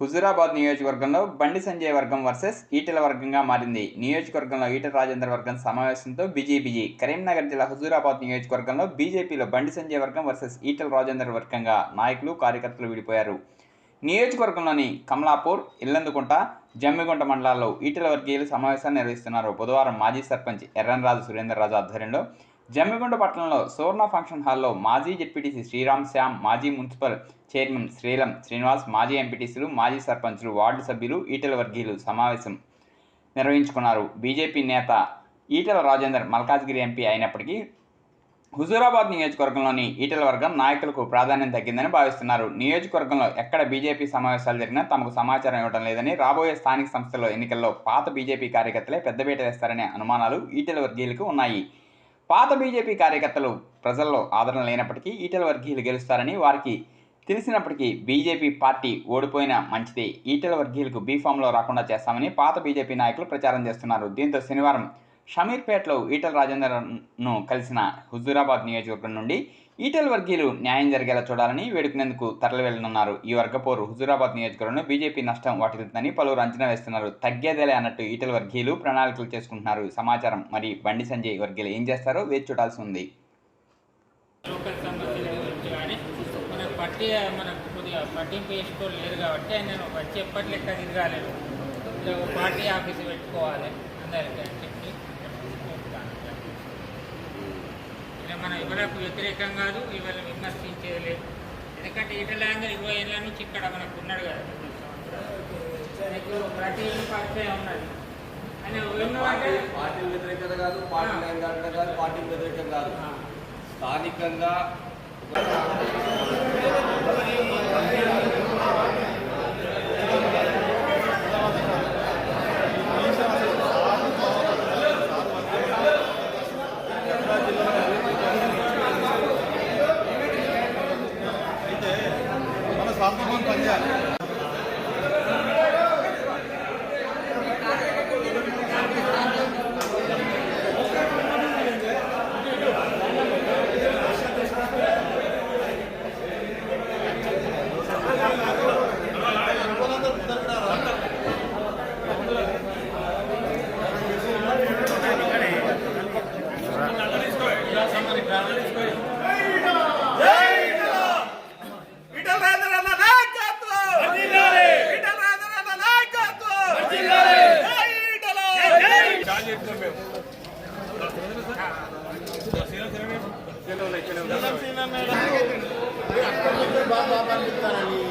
హుజూరాబాద్ నియోజకవర్గంలో బండి సంజయ్ వర్గం వర్సెస్ ఈటెల వర్గంగా మారింది. నియోజకవర్గంలో ఈటెల రాజేందర్ వర్గం సమావేశంతో బిజీ బిజీ. కరీంనగర్ జిల్లా హుజూరాబాద్ నియోజకవర్గంలో బీజేపీలో బండి సంజయ్ వర్గం వర్సెస్ ఈటెల రాజేందర్ వర్గంగా నాయకులు కార్యకర్తలు విడిపోయారు. నియోజకవర్గంలోని కమలాపూర్ ఇల్లందుకుంట జమ్మిగుంట మండలాల్లో ఈటెల వర్గీయులు సమావేశాన్ని నిర్వహిస్తున్నారు. బుధవారం మాజీ సర్పంచ్ ఎర్రన్రాజు సురేందర్ రాజు ఆధ్వర్యంలో జమ్మిగుండ పట్టణంలో సువర్ణ ఫంక్షన్ హాల్లో మాజీ జెడ్పీటీసీ శ్రీరామ్ శ్యామ్ మాజీ మున్సిపల్ చైర్మన్ శ్రీలం శ్రీనివాస్ మాజీ ఎంపీటీసీలు మాజీ సర్పంచులు వార్డు సభ్యులు ఈటెల వర్గీయులు సమావేశం నిర్వహించుకున్నారు. బీజేపీ నేత ఈటెల రాజేందర్ మల్కాజ్గిరి ఎంపీ అయినప్పటికీ హుజూరాబాద్ నియోజకవర్గంలోని ఈటల వర్గం నాయకులకు ప్రాధాన్యం తగ్గిందని భావిస్తున్నారు. నియోజకవర్గంలో ఎక్కడ బీజేపీ సమావేశాలు జరిగినా తమకు సమాచారం ఇవ్వడం లేదని రాబోయే స్థానిక సంస్థల ఎన్నికల్లో పాత బీజేపీ కార్యకర్తలే పెద్దపీట వేస్తారనే అనుమానాలు ఈటెల వర్గీయులకు ఉన్నాయి. పాత బీజేపీ కార్యకర్తలు ప్రజల్లో ఆదరణ లేనప్పటికీ ఈటెల వర్గీయులు గెలుస్తారని వారికి తెలిసినప్పటికీ బీజేపీ పార్టీ ఓడిపోయినా మంచిదే. ఈటెల వర్గీయులకు బీఫామ్లో రాకుండా చేస్తామని పాత బీజేపీ నాయకులు ప్రచారం చేస్తున్నారు. దీంతో శనివారం షమీర్పేటలో ఈటల రాజేందర్ను కలిసిన హుజూరాబాద్ నియోజకవర్గం నుండి ఈటల వర్గీయులు న్యాయం జరిగేలా చూడాలని వేడుకునేందుకు తరలి వెళ్ళనున్నారు ఈ వర్గపోరు హుజూరాబాద్ నియోజకవర్గంలో బీజేపీ నష్టం వాటిల్తుందని పలువురు అంచనా వేస్తున్నారు. తగ్గేదేలే అన్నట్టు ఈటల వర్గీయులు ప్రణాళికలు చేసుకుంటున్నారు. సమాచారం మరి బండి సంజయ్ వర్గీయులు ఏం చేస్తారో వేచి చూడాల్సి ఉంది. కాబట్టి నేను వచ్చి ఎప్పటి లెక్క తిరగాలేదు. పార్టీ ఆఫీస్ పెట్టుకోవాలి అందరికీ ఇలా మనం ఇవ్వలకు వ్యతిరేకం కాదు ఇవాళ విమర్శించేది. లేదు ఎందుకంటే ఇటలాంగర్ ఇరవై ఏళ్ళ నుంచి ఇక్కడ మనకు ఉన్నాడు కదా. నీకు ప్రతి పరిచయం ఉన్నది. పార్టీ వ్యతిరేకత కాదు పార్టీ కాదు పార్టీ వ్యతిరేకం కాదు. స్థానికంగా ఆత్మబంధంగా బాబా పంపిస్తానని